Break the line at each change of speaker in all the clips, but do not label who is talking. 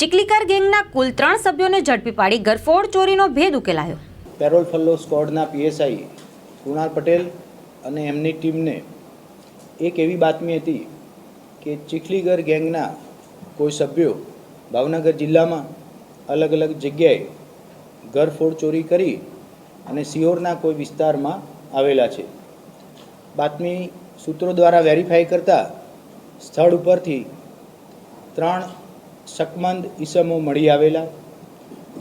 ચીકલીકર ગેંગના કુલ ત્રણ સભ્યોને ઝડપી પાડી ગરફોડ ચોરીનો ભેદ ઉકેલાયો.
પેરોલ ફલ્લો સ્કોડના પીએસઆઈ કૃણાલ પટેલ અને એમની ટીમને એક એવી બાતમી હતી કે ચીખલીગર ગેંગના કોઈ સભ્યો ભાવનગર જિલ્લામાં અલગ અલગ જગ્યાએ ઘરફોડ ચોરી કરી અને સિહોરના કોઈ વિસ્તારમાં આવેલા છે. બાતમી સૂત્રો દ્વારા વેરીફાઈ કરતા સ્થળ ઉપરથી ત્રણ શકમંદ ઈસમો મળી આવેલા.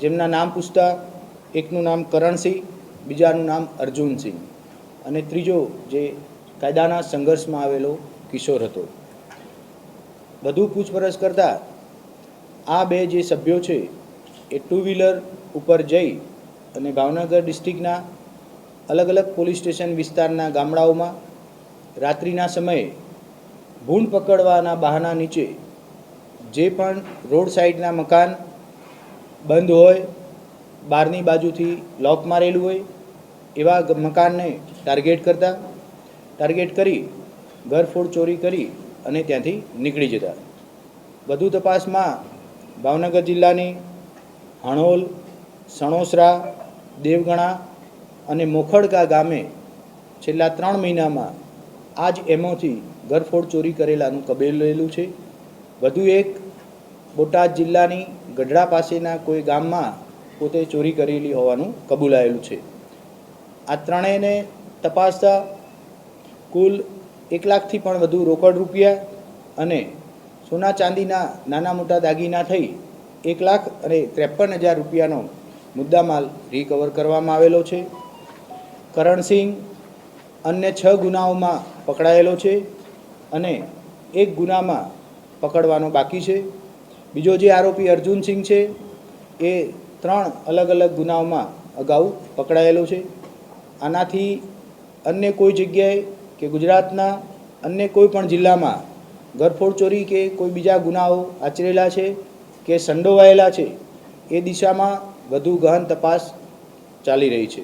જેમના નામ પૂછતા એકનું નામ કરણસિંહ, બીજાનું નામ અર્જુનસિંહ. અને ત્રીજો જે કાયદાના સંઘર્ષમાં આવેલો કિશોર હતો. વધુ પૂછપરછ કરતાં આ બે જે સભ્યો છે, એ ટુ વ્હીલર ઉપર જઈ અને ભાવનગર ડિસ્ટ્રિક્ટના અલગ અલગ પોલીસ સ્ટેશન વિસ્તારના ગામડાઓમાં રાત્રિના સમયે ભૂંડ પકડવાના બહાના નીચે જે પણ રોડ સાઈડના મકાન બંધ હોય, બહારની બાજુથી લોક મારેલું હોય, એવા મકાનને ટાર્ગેટ કરતા ટાર્ગેટ કરી ઘરફોડ ચોરી કરી અને ત્યાંથી નીકળી જતા. વધુ તપાસમાં ભાવનગર જિલ્લાની હણોલ, સણોસરા, દેવગણા અને મોખડકા ગામે છેલ્લા ત્રણ મહિનામાં આ જ એમોથી ઘરફોડ ચોરી કરેલાનું કબેલેલું છે. વધુ એક બોટાદ જિલ્લાની ગઢડા પાસેના કોઈ ગામમાં પોતે ચોરી કરેલી હોવાનું કબૂલાયેલું છે. આ ત્રણેયને તપાસતા કુલ એક લાખથી પણ વધુ રોકડ રૂપિયા અને સોના ચાંદીના નાના મોટા દાગીના થઈ એક લાખ અને ત્રેપન હજાર રૂપિયાનો મુદ્દામાલ રિકવર કરવામાં આવેલો છે. કરણસિંહ અન્ય છ ગુનાઓમાં પકડાયેલો છે અને એક ગુનામાં પકડવાનો બાકી છે. બીજો જે આરોપી અર્જુનસિંહ છે, એ ત્રણ અલગ અલગ ગુનાઓમાં અગાઉ પકડાયેલો છે. આનાથી અન્ય કોઈ જગ્યાએ કે ગુજરાતના અન્ય કોઈ પણ જિલ્લામાં ઘરફોડ ચોરી કે કોઈ બીજા ગુનાઓ આચરેલા છે કે સંડોવાયેલા છે, એ દિશામાં વધુ ગહન તપાસ ચાલી રહી છે.